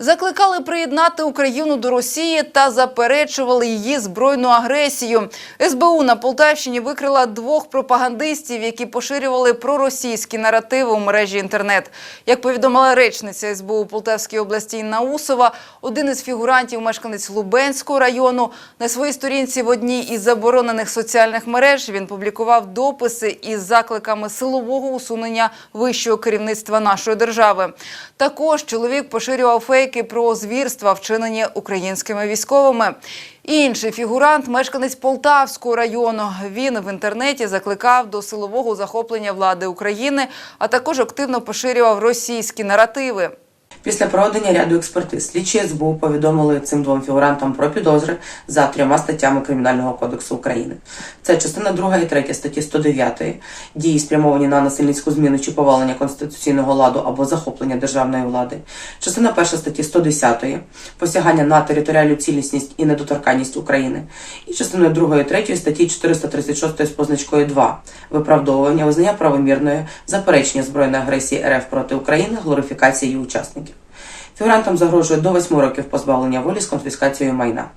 Закликали приєднати Україну до Росії та заперечували її збройну агресію. СБУ на Полтавщині викрила двох пропагандистів, які поширювали проросійські наративи у мережі інтернет. Як повідомила речниця СБУ у Полтавській області Інна Усова, один із фігурантів, мешканець Лубенського району, на своїй сторінці в одній із заборонених соціальних мереж він публікував дописи із закликами силового усунення вищого керівництва нашої держави. Також чоловік поширював фейки про звірства, вчинені українськими військовими. Інший фігурант, мешканець Полтавського району. Він в інтернеті закликав до силового захоплення влади України, а також активно поширював російські наративи. Після проведення ряду експертиз слідчі СБУ повідомили цим двом фігурантам про підозри за трьома статтями Кримінального кодексу України. Це частина 2 і 3 статті 109 дії спрямовані на насильницьку зміну чи повалення конституційного ладу або захоплення державної влади, частина 1 статті 110 посягання на територіальну цілісність і недоторканність України, і частиною 2 і 3 статті 436 з позначкою 2 виправдовування, визнання правомірної, заперечення збройної агресії РФ проти України, глорифікації її учасників. Фігурантам загрожує до 8 років позбавлення волі з конфіскацією майна.